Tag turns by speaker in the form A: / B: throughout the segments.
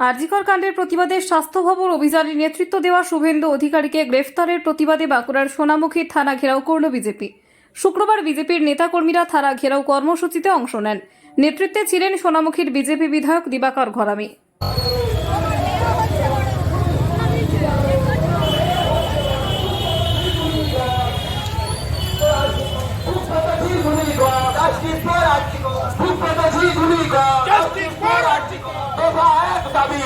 A: আরজিকর কাণ্ডের প্রতিবাদে স্বাস্থ্য ভবন অভিযানে নেতৃত্ব দেওয়া শুভেন্দু অধিকারীকে গ্রেফতারের প্রতিবাদে বাঁকুড়ার সোনামুখী থানা ঘেরাও করল বিজেপি শুক্রবার বিজেপির নেতাকর্মীরা থানা ঘেরাও কর্মসূচিতে অংশ নেন নেতৃত্বে ছিলেন সোনামুখীর বিজেপি বিধায়ক দিবাকর ঘরামি
B: Justice for. Justice for. দফা এক দাবি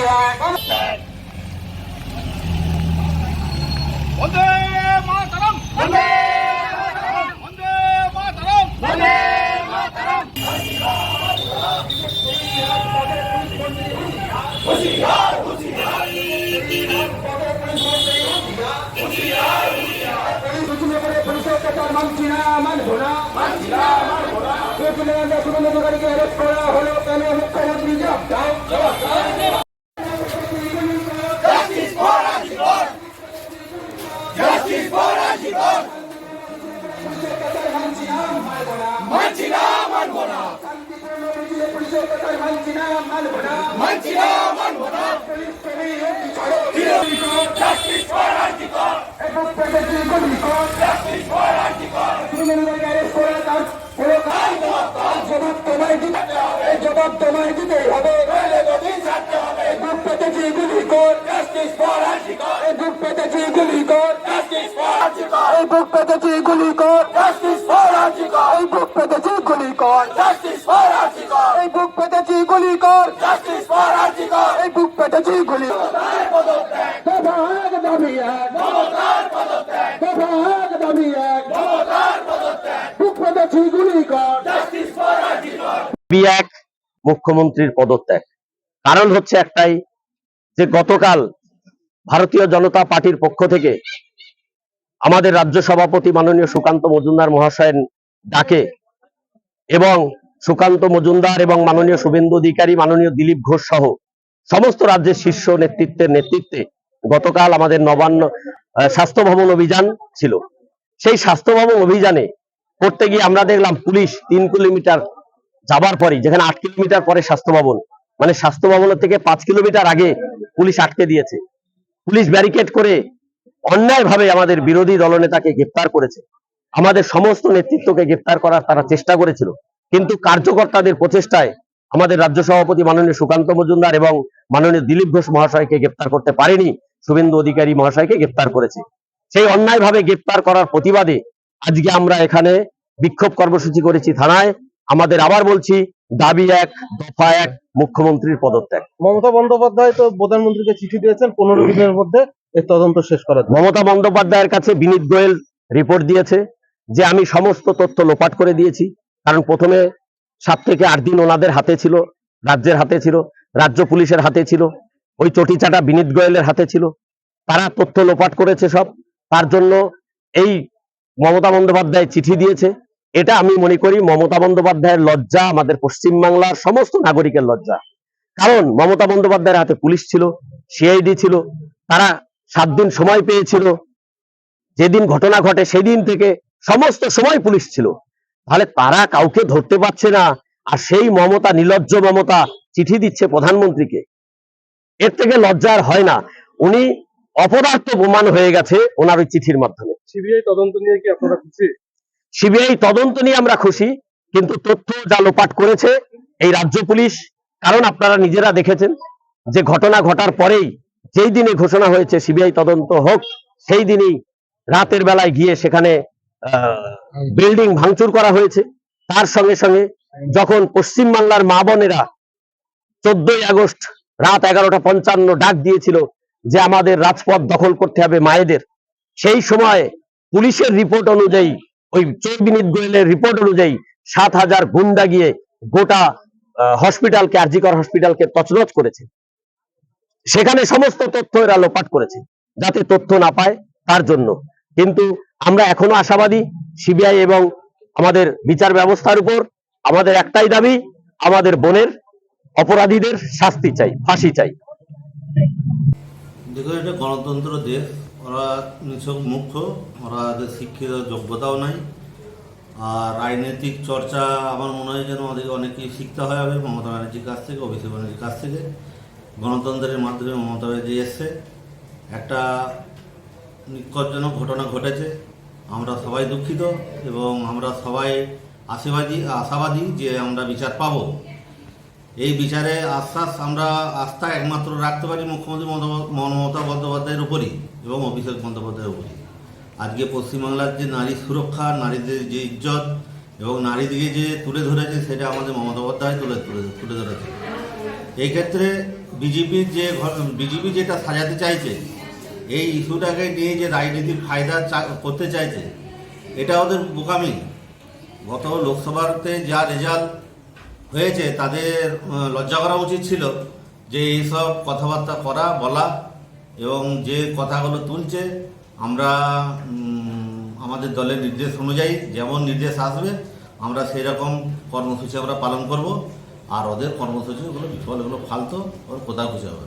B: মুখ্যমন্ত্রী
C: মানছি না মানব না
B: মানছি না মানব না
C: মানছি না মানবো না justice for article justice for article
B: জবাব তোমায় দিতে এই জবাব তোমায় দিতেই হবে
C: নইলে গদি ছাড়তে হবে
B: বুক পেতেছি গুলি কর
C: জাস্টিস ফর আর্টিকল
B: এই বুক পেতেছি গুলি কর
C: জাস্টিস ফর আর্টিকল
B: এই বুক পেতেছি গুলি কর
C: জাস্টিস ফর আর্টিকল
B: এই বুক পেতেছি গুলি কর
C: জাস্টিস ফর আর্টিকল
B: এই বুক পেতেছি গুলি কর
C: জাস্টিস ফর আর্টিকল
B: এই বুক পেতেছি গুলি
C: পদত্যাগ
B: দাবি এক
C: মমতার পদত্যাগ
B: দফা দাবি এক
C: মমতার পদত্যাগ
B: বুক পেতেছি গুলি কর
C: জাস্টিস ফর আর্টিকল
D: বি এক মুখ্যমন্ত্রীর পদত্যাগ। কারণ হচ্ছে একটাই যে গতকাল ভারতীয় জনতা পার্টির পক্ষ থেকে আমাদের রাজ্য সভাপতি মাননীয় সুকান্ত মজুমদার মহাশয়ের ডাকে এবং সুকান্ত মজুমদার এবং মাননীয় শুভেন্দু অধিকারী, মাননীয় দিলীপ ঘোষ সহ সমস্ত রাজ্যের শীর্ষ নেতৃত্বের নেতৃত্বে গতকাল আমাদের নবান্ন স্বাস্থ্য ভবন অভিযান ছিল। সেই স্বাস্থ্য ভবন অভিযানে করতে গিয়ে আমরা দেখলাম পুলিশ তিন কিলোমিটার যাবার পরে যেখানে আট কিলোমিটার পরে স্বাস্থ্য ভবন মানে স্বাস্থ্য ভবনের থেকে পাঁচ কিলোমিটার আগে পুলিশ আটকে দিয়েছে। পুলিশ ব্যারিকেড করে অন্যায়ভাবে আমাদের বিরোধী দলনেতাকে গ্রেপ্তার করেছে। আমাদের সমস্ত নেতৃত্বকে গ্রেপ্তার করার তারা চেষ্টা করেছিল। কিন্তু কার্যকর্তাদের প্রচেষ্টায় আমাদের রাজ্য সভাপতি মাননীয় সুকান্ত মজুমদার এবং মাননীয় দিলীপ ঘোষ মহাশয়কে গ্রেপ্তার করতে পারেনি, শুভেন্দু অধিকারী মহাশয়কে গ্রেপ্তার করেছে। সেই অন্যায়ভাবে গ্রেপ্তার করার প্রতিবাদে আজকে আমরা এখানে বিক্ষোভ কর্মসূচি করেছি থানায়। আমাদের আবার বলছি দাবি এক দফা এক মুখ্যমন্ত্রীর পদত্যাগ।
E: মমতা বন্দ্যোপাধ্যায় তো প্রধানমন্ত্রীকে চিঠি দিয়েছেন পনেরো দিনের মধ্যে এর তদন্ত শেষ করার
D: মমতা বন্দ্যোপাধ্যায়ের কাছে বিনীত গোয়েল রিপোর্ট দিয়েছে যে আমি সমস্ত তথ্য লোপাট করে দিয়েছি কারণ প্রথমে সাত থেকে আট দিন ওনাদের হাতে ছিল রাজ্যের হাতে ছিল রাজ্য পুলিশের হাতে ছিল ওই চটিচাটা বিনীত গোয়েলের হাতে ছিল। তারা তথ্য লোপাট করেছে সব তার জন্য এই মমতা বন্দ্যোপাধ্যায় চিঠি দিয়েছে। এটা আমি মনে করি মমতা বন্দ্যোপাধ্যায়ের লজ্জা, আমাদের পশ্চিমবাংলার সমস্ত নাগরিকের লজ্জা। কারণ মমতা বন্দ্যোপাধ্যায়ের হাতে পুলিশ ছিল সিআইডি ছিল, তারা সাত দিন সময় পেয়েছিল। যেদিন ঘটনা ঘটে সেদিন থেকে সমস্ত সময় পুলিশ ছিল। তাহলে তারা কাউকে ধরতে পারছে না, আর সেই মমতা, নির্লজ্জ মমতা চিঠি দিচ্ছে প্রধানমন্ত্রীকে। এর থেকে লজ্জার হয় না। উনি অপদার্থ প্রমাণ হয়ে গেছে ওনার ওই চিঠির মাধ্যমে।
E: সিবিআই তদন্ত নিয়ে কি আপনারা খুশি?
D: সিবিআই তদন্ত নিয়ে আমরা খুশি, কিন্তু তথ্য যা লোপাট করেছে এই রাজ্য পুলিশ, কারণ আপনারা নিজেরা দেখেছেন যে ঘটনা ঘটার পরেই যেই দিনে ঘোষণা হয়েছে সিবিআই তদন্ত হোক, সেই দিনই রাতের বেলায় গিয়ে সেখানে বিল্ডিং ভাঙচুর করা হয়েছে। তার সঙ্গে সঙ্গে যখন পশ্চিমবাংলার মা বোনেরা চোদ্দই আগস্ট রাত এগারোটা পঞ্চান্ন ডাক দিয়েছিল যে আমাদের রাজপথ দখল করতে হবে মায়েদের, সেই সময় পুলিশের রিপোর্ট অনুযায়ী ওই চোর বিনীত গোয়েলের রিপোর্ট অনুযায়ী সাত হাজার গুন্ডা গিয়ে গোটা হসপিটালকে আরজিকর হসপিটালকে তছনছ করেছে। সেখানে সমস্ত তথ্য এরা লোপাট করেছে, যাতে তথ্য না পায় তার জন্য। কিন্তু আমরা এখনও আশাবাদী, সিবিআই এবং আমাদের বিচার ব্যবস্থার উপর আমাদের একটাই দাবি, আমাদের বোনের অপরাধীদের শাস্তি চাই, ফাঁসি চাই।
F: দেখুন, এটা গণতন্ত্র দেশ। ওরা নিছক মুখ্য ওরা ওদের শিক্ষিত যোগ্যতাও নাই। আর রাজনৈতিক চর্চা আমার মনে হয় যেন ওদেরকে অনেকেই শিখতে হয় হবে মমতা ব্যানার্জির কাছ থেকে, অভিষেক ব্যানার্জির কাছ থেকে। গণতন্ত্রের মাধ্যমে মমতা ব্যানার্জি এসছে। একটা নিকটজনক ঘটনা ঘটেছে। আমরা সবাই দুঃখিত এবং আমরা সবাই আশাবাদী আশাবাদী যে আমরা বিচার পাবো। এই বিচারে আশ্বাস আমরা আস্থা একমাত্র রাখতে পারি মুখ্যমন্ত্রী মমতা- বন্দ্যোপাধ্যায়ের উপরই এবং অভিষেক বন্দ্যোপাধ্যায়ের উপরই। আজকে পশ্চিমবাংলার যে নারী সুরক্ষা, নারীদের যে ইজ্জত এবং নারীদিকে যে তুলে ধরেছে, সেটা আমাদের মমতা বন্দ্যোপাধ্যায় তুলে তুলে তুলে ধরেছে। এই ক্ষেত্রে বিজেপির যে বিজেপি যেটা সাজাতে চাইছে, এই ইস্যুটাকে নিয়ে যে রাজনীতির ফায়দা করতে চাইছে, এটা ওদের বোকামি। গত লোকসভাতে যা রেজাল্ট হয়েছে, তাদের লজ্জা করা উচিত ছিল যে এইসব কথাবার্তা করা, বলা এবং যে কথাগুলো তুলছে, আমরা আমাদের দলের নির্দেশ অনুযায়ী যেমন নির্দেশ আসবে, আমরা সেই রকম কর্মসূচি আমরা পালন করব আর ওদের কর্মসূচিগুলো বিফল এগুলো ফালতো, ওর কোথাও খুঁজে হবে।